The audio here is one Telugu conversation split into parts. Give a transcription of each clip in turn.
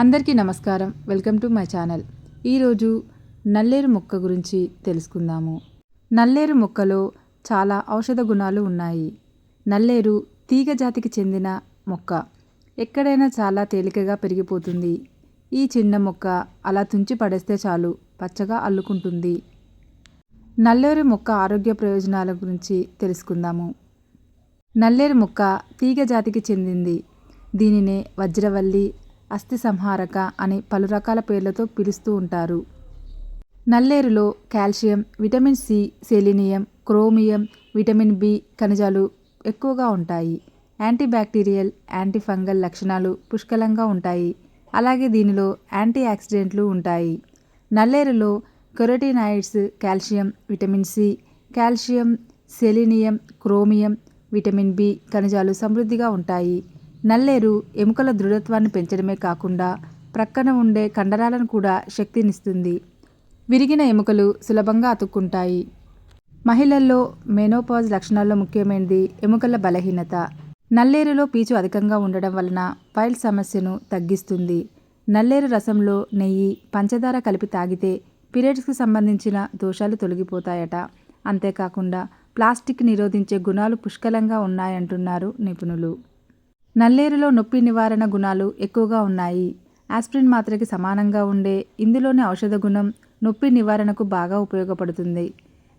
అందరికీ నమస్కారం. Welcome to my channel. ఈరోజు నల్లేరు మొక్క గురించి తెలుసుకుందాము. నల్లేరు మొక్కలో చాలా ఔషధ గుణాలు ఉన్నాయి. నల్లేరు తీగ జాతికి చెందిన మొక్క. ఎక్కడైనా చాలా తేలికగా పెరిగిపోతుంది. ఈ చిన్న మొక్క అలా తుంచి పడేస్తే చాలు పచ్చగా అల్లుకుంటుంది. నల్లేరు మొక్క ఆరోగ్య ప్రయోజనాల గురించి తెలుసుకుందాము. నల్లేరు మొక్క తీగ జాతికి చెందింది. దీనినే వజ్రవల్లి అస్థి సంహారక అని పలు రకాల పేర్లతో పిలుస్తూ ఉంటారు. నల్లేరులో calcium vitamin C selenium chromium vitamin B ఖనిజాలు ఎక్కువగా ఉంటాయి. యాంటీబ్యాక్టీరియల్ యాంటీఫంగల్ లక్షణాలు పుష్కలంగా ఉంటాయి. అలాగే దీనిలో యాంటీ ఆక్సిడెంట్లు ఉంటాయి. నల్లేరులో carotenoids calcium vitamin C calcium selenium chromium vitamin B ఖనిజాలు సమృద్ధిగా ఉంటాయి. నల్లేరు ఎముకల దృఢత్వాన్ని పెంచడమే కాకుండా ప్రక్కన ఉండే కండరాలను కూడా శక్తినిస్తుంది. విరిగిన ఎముకలు సులభంగా అతుక్కుంటాయి. మహిళల్లో మెనోపాజ్ లక్షణాల్లో ముఖ్యమైనది ఎముకల బలహీనత. నల్లేరులో పీచు అధికంగా ఉండడం వలన పైల్ సమస్యను తగ్గిస్తుంది. నల్లేరు రసంలో నెయ్యి పంచదార కలిపి తాగితే పీరియడ్స్కి సంబంధించిన దోషాలు తొలగిపోతాయట. అంతేకాకుండా ప్లాస్టిక్ నిరోధించే గుణాలు పుష్కలంగా ఉన్నాయంటున్నారు నిపుణులు. నల్లేరులో నొప్పి నివారణ గుణాలు ఎక్కువగా ఉన్నాయి. ఆస్ప్రిన్ మాత్రకి సమానంగా ఉండే ఇందులోని ఔషధ గుణం నొప్పి నివారణకు బాగా ఉపయోగపడుతుంది.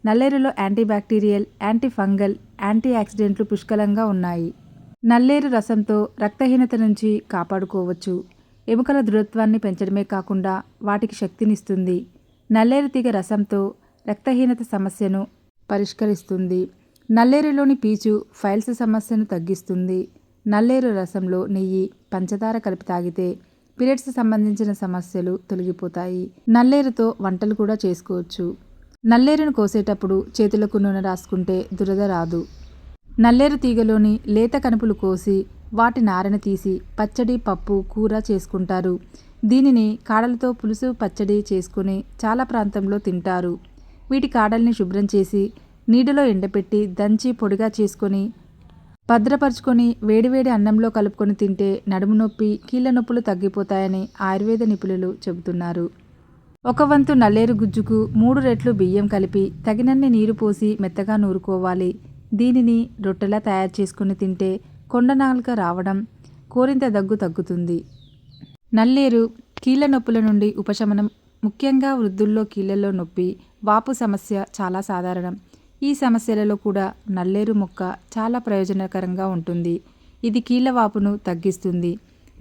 నల్లేరులో యాంటీబ్యాక్టీరియల్ యాంటీ ఫంగల్ యాంటీ ఆక్సిడెంట్లు పుష్కలంగా ఉన్నాయి. నల్లేరు రసంతో రక్తహీనత నుంచి కాపాడుకోవచ్చు. ఎముకల దృఢత్వాన్ని పెంచడమే కాకుండా వాటికి శక్తినిస్తుంది. నల్లేరు తీగ రసంతో రక్తహీనత సమస్యను పరిష్కరిస్తుంది. నల్లేరులోని పీచు ఫైల్స్ సమస్యను తగ్గిస్తుంది. నల్లేరు రసంలో నెయ్యి పంచదార కలిపి తాగితే పీరియడ్స్ సంబంధించిన సమస్యలు తొలగిపోతాయి. నల్లేరుతో వంటలు కూడా చేసుకోవచ్చు. నల్లేరును కోసేటప్పుడు చేతులకు నూనె రాసుకుంటే దురద రాదు. నల్లేరు తీగలోని లేత కనుపులు కోసి వాటి నారను తీసి పచ్చడి పప్పు కూర చేసుకుంటారు. దీనిని కాడలతో పులుసు పచ్చడి చేసుకుని చాలా ప్రాంతంలో తింటారు. వీటి కాడల్ని శుభ్రం చేసి నీడలో ఎండపెట్టి దంచి పొడిగా చేసుకొని భద్రపరుచుకొని వేడివేడి అన్నంలో కలుపుకొని తింటే నడుము నొప్పి కీళ్ళ నొప్పులు తగ్గిపోతాయని ఆయుర్వేద నిపుణులు చెబుతున్నారు. ఒక వంతు నల్లేరు గుజ్జుకు మూడు రెట్లు బియ్యం కలిపి తగినన్ని నీరు పోసి మెత్తగా నూరుకోవాలి. దీనిని రొట్టెలా తయారు చేసుకుని తింటే కొండనాలుక రావడం కోరింత దగ్గు తగ్గుతుంది. నల్లేరు కీళ్ళ నొప్పుల నుండి ఉపశమనం ముఖ్యంగా వృద్ధుల్లో కీళ్ళలో నొప్పి వాపు సమస్య చాలా సాధారణం. ఈ సమస్యలలో కూడా నల్లేరు మొక్క చాలా ప్రయోజనకరంగా ఉంటుంది. ఇది కీళ్ళవాపును తగ్గిస్తుంది.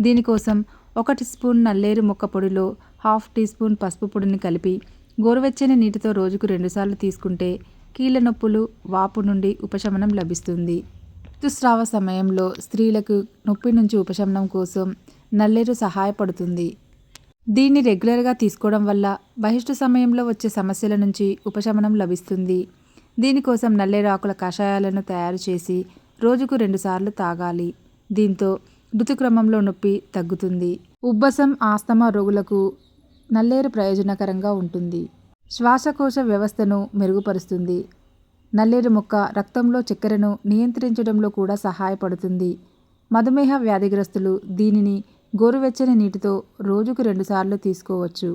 దీనికోసం ఒకటి స్పూన్ నల్లేరు మొక్క పొడిలో హాఫ్ టీ స్పూన్ పసుపు పొడిని కలిపి గోరువెచ్చని నీటితో రోజుకు రెండుసార్లు తీసుకుంటే కీళ్ళ నొప్పులు వాపు నుండి ఉపశమనం లభిస్తుంది. ఋతుస్రావ సమయంలో స్త్రీలకు నొప్పి నుంచి ఉపశమనం కోసం నల్లేరు సహాయపడుతుంది. దీన్ని రెగ్యులర్గా తీసుకోవడం వల్ల బహిష్టు సమయంలో వచ్చే సమస్యల నుంచి ఉపశమనం లభిస్తుంది. దీనికోసం నల్లేరు ఆకుల కషాయాలను తయారు చేసి రోజుకు రెండుసార్లు తాగాలి. దీంతో ఋతుక్రమంలో నొప్పి తగ్గుతుంది. ఉబ్బసం ఆస్తమా రోగులకు నల్లేరు ప్రయోజనకరంగా ఉంటుంది. శ్వాసకోశ వ్యవస్థను మెరుగుపరుస్తుంది. నల్లేరు మొక్క రక్తంలో చక్కెరను నియంత్రించడంలో కూడా సహాయపడుతుంది. మధుమేహ వ్యాధిగ్రస్తులు దీనిని గోరువెచ్చని నీటితో రోజుకు రెండుసార్లు తీసుకోవచ్చు.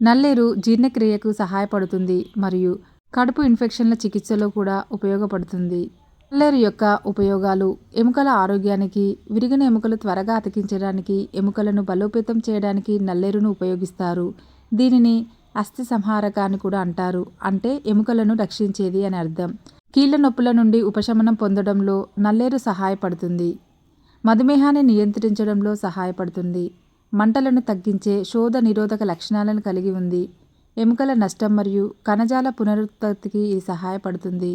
నల్లేరు జీర్ణక్రియకు సహాయపడుతుంది మరియు కడుపు ఇన్ఫెక్షన్ల చికిత్సలో కూడా ఉపయోగపడుతుంది. నల్లేరు యొక్క ఉపయోగాలు ఎముకల ఆరోగ్యానికి విరిగిన ఎముకలు త్వరగా అతికించడానికి ఎముకలను బలోపేతం చేయడానికి నల్లేరును ఉపయోగిస్తారు. దీనిని అస్థి సంహారక అని కూడా అంటారు. అంటే ఎముకలను రక్షించేది అని అర్థం. కీళ్ళ నొప్పుల నుండి ఉపశమనం పొందడంలో నల్లేరు సహాయపడుతుంది. మధుమేహాన్ని నియంత్రించడంలో సహాయపడుతుంది. మంటలను తగ్గించే శోధ నిరోధక లక్షణాలను కలిగి ఉంది. ఎముకల నష్టం మరియు కణజాల పునరుత్పత్తికి ఇది సహాయపడుతుంది.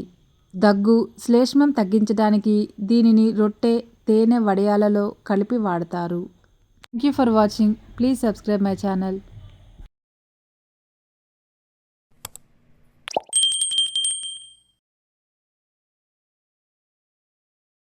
దగ్గు శ్లేష్మం తగ్గించడానికి దీనిని రొట్టె తేనె వడియాలలో కలిపి వాడతారు. Thank you for watching please subscribe my channel